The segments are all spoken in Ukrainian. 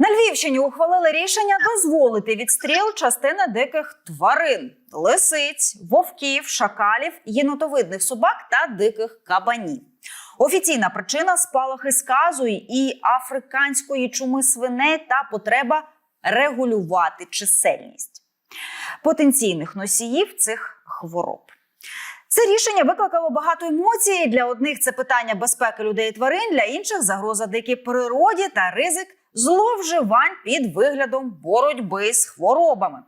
На Львівщині ухвалили рішення дозволити відстріл частини диких тварин: лисиць, вовків, шакалів, єнотовидних собак та диких кабанів. Офіційна причина спалахи сказу і африканської чуми свиней та потреба регулювати чисельність потенційних носіїв цих хвороб. Це рішення викликало багато емоцій. Для одних це питання безпеки людей і тварин, для інших загроза дикій природі та ризик зловживань під виглядом боротьби з хворобами.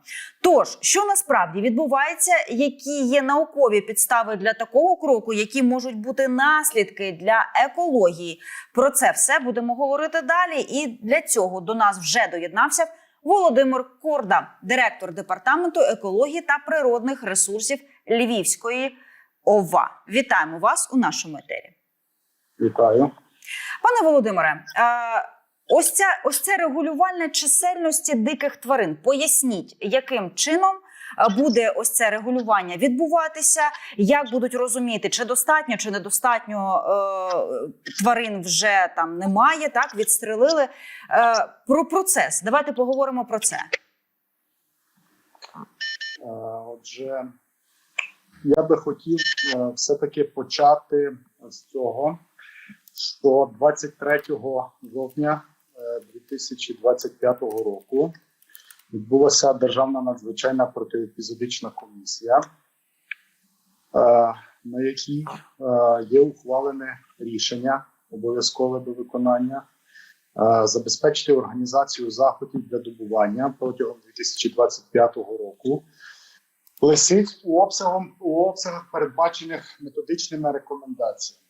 Тож, що насправді відбувається, які є наукові підстави для такого кроку, які можуть бути наслідки для екології? Про це все будемо говорити далі. І для цього до нас вже доєднався Володимир Корда, директор департаменту екології та природних ресурсів Львівської ОВА. Вітаємо вас у нашому етері. Вітаю. Пане Володимире, ось ця ось це регулювальне чисельності диких тварин. Поясніть, яким чином е, буде ось це регулювання відбуватися, як будуть розуміти, чи достатньо, чи недостатньо е, тварин вже там немає, так відстрелили. Е, про процес. Давайте поговоримо про це. Е, Отже, я би хотів е, все-таки почати з цього, що 23 жовтня 2025 року відбулася Державна надзвичайна протиепізодична комісія, е, на якій е, є ухвалене рішення обов'язкове до виконання. е, Забезпечити організацію заходів для добування протягом 2025 року лисиць у обсягом у обсягах, передбачених методичними рекомендаціями.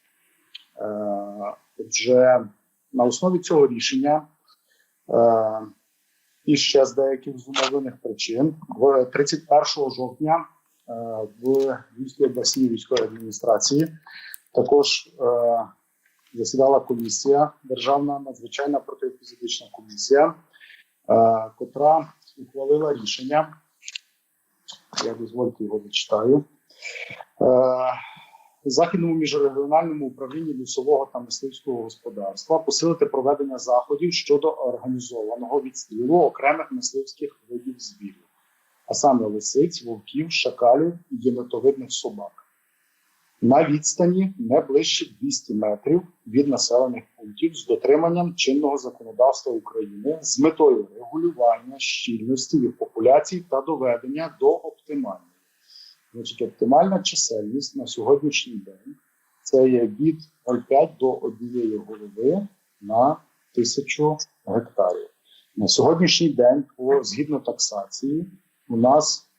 Отже, на основі цього рішення і ще з деяких зумовлених причин, в 31 жовтня е, в Львівській обласній військовій адміністрації також е, засідала комісія, Державна надзвичайна протиепізодична комісія, е, котра ухвалила рішення я дозвольте його зачитаю. Західному міжрегіональному управлінні лісового та мисливського господарства посилити проведення заходів щодо організованого відстрілу окремих мисливських видів звірів, а саме лисиць, вовків, шакалів і єнотовидних собак. На відстані не ближче 200 метрів від населених пунктів з дотриманням чинного законодавства України з метою регулювання щільності їх популяцій та доведення до оптимальної. Значить, оптимальна чисельність на сьогоднішній день це є від 0,5 до однієї голови на тисячу гектарів. На сьогоднішній день, по згідно таксації, у нас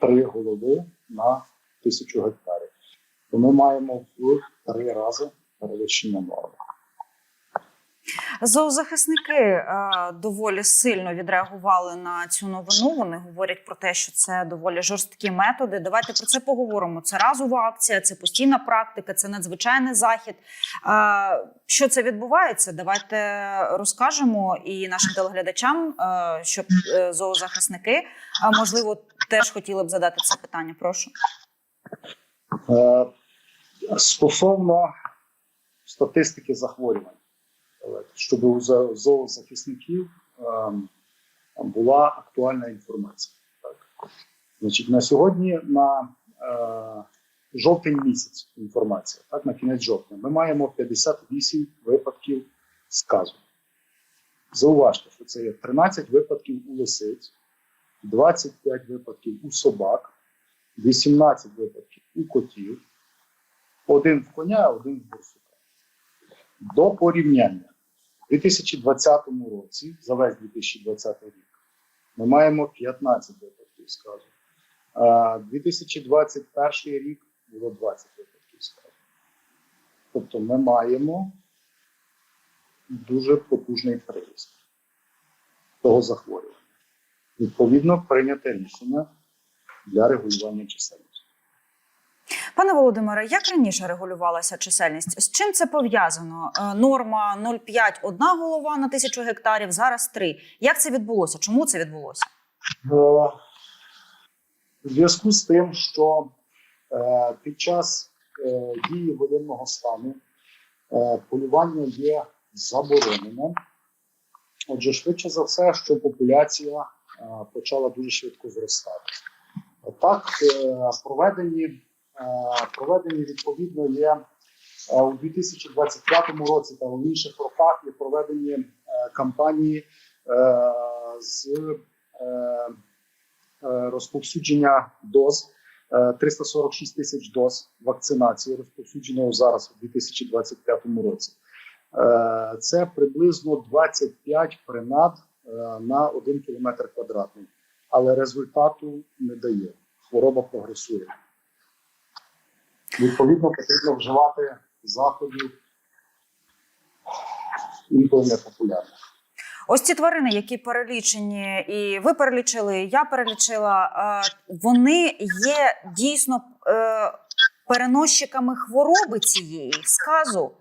три голови на тисячу гектарів. То ми маємо в три рази перевищення норми. Зоозахисники е, доволі сильно відреагували на цю новину. Вони говорять про те, що це доволі жорсткі методи. Давайте про це поговоримо. Це разова акція, це постійна практика, це надзвичайний захід. Е, що це відбувається? Давайте розкажемо і нашим телеглядачам, е, щоб зоозахисники можливо теж хотіли б задати це питання. Прошу. Стосовно статистики захворювань, щоб у зоозахисників ем, була актуальна інформація. Так. Значить, на сьогодні на е, жовтень місяць інформація, так, на кінець жовтня, ми маємо 58 випадків сказу. Зауважте, що це є 13 випадків у лисиць, 25 випадків у собак, 18 випадків у котів, один в коня, один в борсука. До порівняння 2020 році, за весь 2020 рік, ми маємо 15 випадків сказу. А 2021 рік було 20 випадків сказу. Тобто ми маємо дуже потужний приріст того захворювання. Відповідно, прийняте рішення для регулювання чисельності. Пане Володимире, як раніше регулювалася чисельність? З чим це пов'язано? Е, Норма 0,5 – одна голова на тисячу гектарів, зараз три. Як це відбулося? Чому це відбулося? В зв'язку з тим, що е, під час е, дії воєнного стану полювання є заборонене, Отже, швидше за все, що популяція почала дуже швидко зростати. Так, проведені, проведені відповідно є е, у 2025 році та у інших роках є проведені е, кампанії е, з е, е, розповсюдження доз. Е, 346 тисяч доз вакцинації розповсюдженого зараз у 2025 році. Е, Це приблизно 25 принад е, на 1 кілометр квадратний, але результату не дає. Хвороба прогресує. Відповідно, потрібно вживати заходів інколи непопулярних. Ось ці тварини, які перелічені, і ви перелічили, і я перелічила, е, вони є дійсно е, переносчиками хвороби цієї сказу.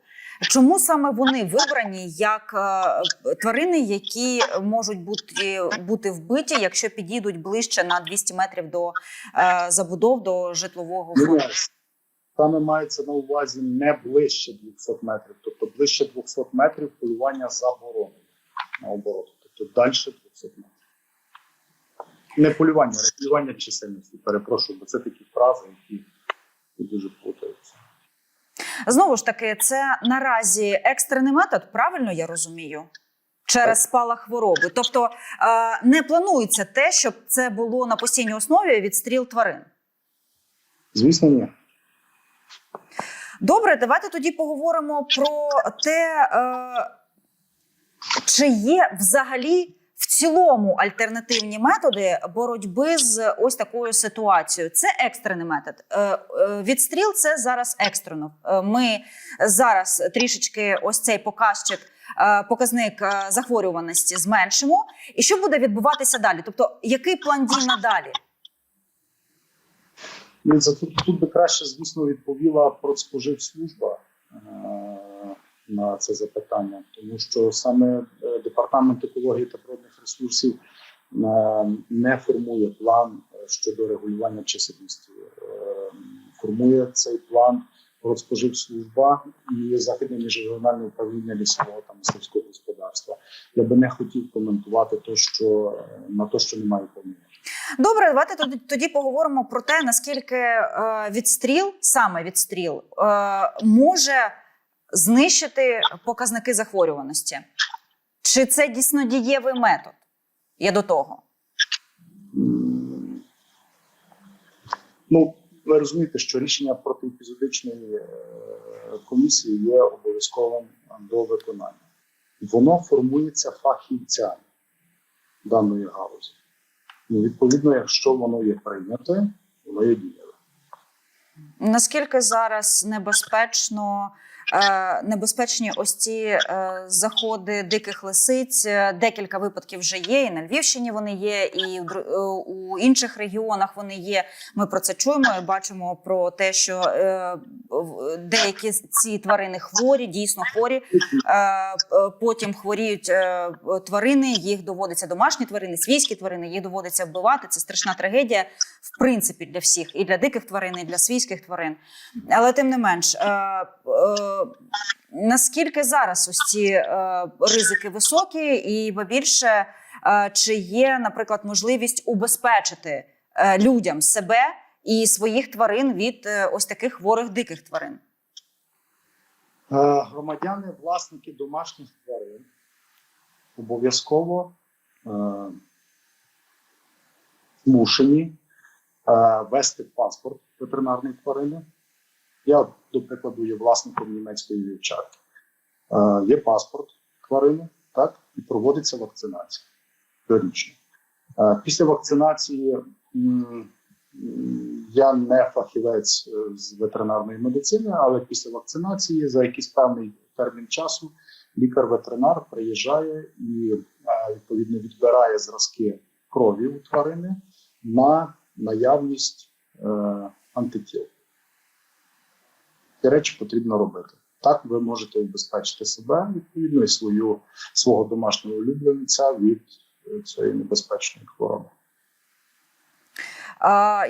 Чому саме вони вибрані як е, тварини, які можуть бути, бути вбиті, якщо підійдуть ближче на 200 метрів до забудов до житлового фонду? Саме мається на увазі не ближче 200 метрів, тобто ближче 200 метрів полювання заборонено наоборот, тобто далі 200 метрів. Не полювання, а регулювання чисельності. Перепрошую, бо це такі фрази, які дуже плутаються. Знову ж таки, це наразі екстрений метод, правильно я розумію? Через спалах хвороби. Тобто е, не планується те, щоб це було на постійній основі відстріл тварин. Звісно, ні. Добре, давайте тоді поговоримо про те, е, чи є взагалі в цілому альтернативні методи боротьби з ось такою ситуацією. Це екстрений метод. Е, е, Відстріл це зараз екстрено. Ми зараз трішечки ось цей показчик. Показник захворюваності зменшимо, і що буде відбуватися далі? Тобто, який план дій надалі? Дивіться, Тут, тут би краще, звісно, відповіла Продспоживслужба е, на це запитання, тому що саме е, департамент екології та природних ресурсів е, не формує план щодо регулювання чисельності. Формує цей план Продспоживслужба і західне міжрегіональне управління лісового та мисливського господарства. Я би не хотів коментувати то, що на те, що немає повноважень. Добре, давайте тоді, поговоримо про те, наскільки е, відстріл, саме відстріл, е, може знищити показники захворюваності. Чи це дійсно дієвий метод? Я до того. Ну, ви розумієте, що рішення протиепізодичної е, комісії є обов'язковим до виконання. Воно формується фахівцями даної галузі. Ну, відповідно, якщо воно є прийняте, воно є дієве. Наскільки зараз небезпечно, небезпечні ось ці е, заходи диких лисиць? Е, Декілька випадків вже є. І на Львівщині вони є, і е, у інших регіонах вони є. Ми про це чуємо і бачимо про те, що е, деякі ці тварини хворі, дійсно хворі. Е, е, Потім хворіють е, тварини, їх доводиться домашні тварини, свійські тварини, їх доводиться вбивати. Це страшна трагедія, в принципі, для всіх, і для диких тварин, і для свійських тварин. Але тим не менш, е, е, наскільки зараз ось ці е, ризики високі, і ба більше, е, чи є, наприклад, можливість убезпечити е, людям себе і своїх тварин від е, ось таких хворих диких тварин? Е, Громадяни, власники домашніх тварин обов'язково е, е, вести паспорт ветеринарної тварини. Я, до прикладу, є власником німецької вівчарки. Е, є паспорт тварини, так, і проводиться вакцинація щорічно. Е, після вакцинації м, я не фахівець е, з ветеринарної медицини, але після вакцинації за якийсь певний термін часу лікар-ветеринар приїжджає і е, відповідно відбирає зразки крові у тварини на наявність е, антитіл. Ці речі потрібно робити. Так ви можете убезпечити себе відповідно і свою свого домашнього улюбленця від е, цієї небезпечної хвороби.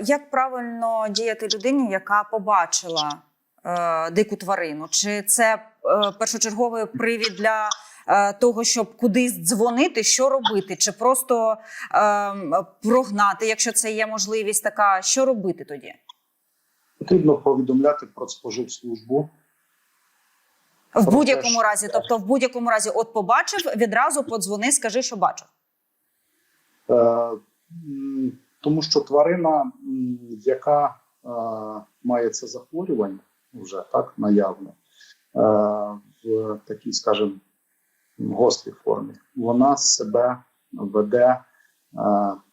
Як правильно діяти людині, яка побачила е, дику тварину? Чи це е, першочерговий привід для е, того, щоб кудись дзвонити, що робити, чи просто е, прогнати, якщо це є можливість така, що робити тоді? Потрібно повідомляти про споживслужбу. В будь-якому разі, тобто, в будь-якому разі, от побачив, відразу подзвони, скажи, що бачив. Е, тому що тварина, яка е, має це захворювання, вже так наявно, е, в такій, скажімо, гострій формі, вона себе веде е,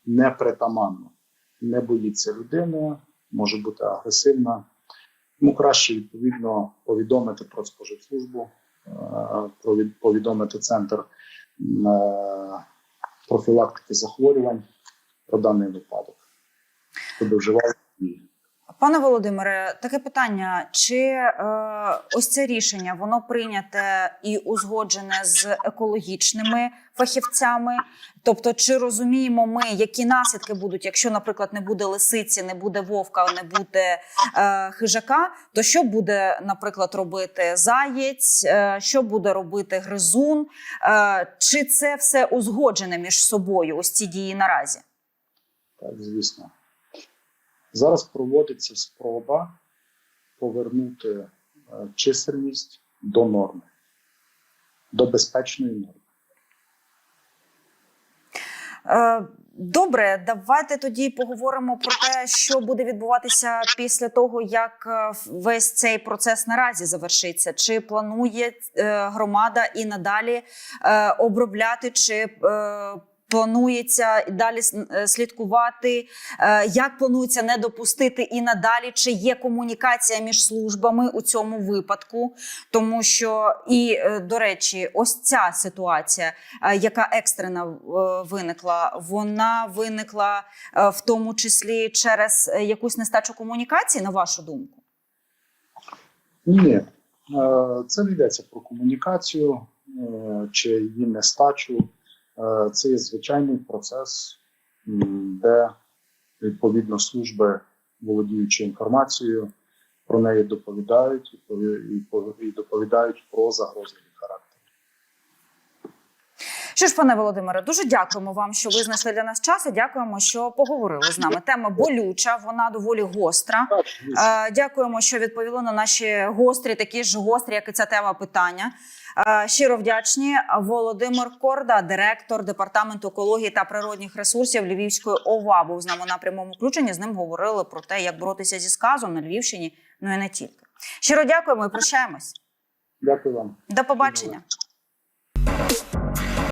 непритаманно, не боїться людини, може бути агресивна. Тому краще відповідно повідомити про споживслужбу, е, повідомити центр е, профілактики захворювань про даний випадок. Хто вживає дії. Пане Володимире, таке питання: чи е, ось це рішення воно прийняте і узгоджене з екологічними фахівцями? Тобто, чи розуміємо ми, які наслідки будуть, якщо, наприклад, не буде лисиці, не буде вовка, не буде е, хижака, то що буде, наприклад, робити заєць, е, що буде робити гризун? Е, чи це все узгоджене між собою? Ось ці дії наразі? Так, звісно. Зараз проводиться спроба повернути е, чисельність до норми, до безпечної норми. Е, Добре, давайте тоді поговоримо про те, що буде відбуватися після того, як е, весь цей процес наразі завершиться. Чи планує громада і надалі обробляти, чи планується далі е, слідкувати, е, як планується не допустити і надалі, чи є комунікація між службами у цьому випадку, тому що і е, до речі, ось ця ситуація яка екстрена виникла, вона виникла в тому числі через якусь нестачу комунікації, на вашу думку? Ні, це не йдеться про комунікацію чи її нестачу. Е, Це є звичайний процес, де відповідно служби, володіючи інформацією, про неї доповідають і пові- і доповідають про характер. Що ж, пане Володимире, дуже дякуємо вам, що ви знайшли для нас час. і Дякуємо, що поговорили з нами. Тема болюча, вона доволі гостра. Е, Дякуємо, що відповіли на наші гострі, такі ж гострі, як і ця тема питання. Е, Щиро вдячні. Володимир Корда, директор департаменту екології та природних ресурсів Львівської ОВА, був з нами на прямому включенні. З ним говорили про те, як боротися зі сказом на Львівщині, ну і не тільки. Щиро дякуємо і прощаємось. Дякую вам. До побачення.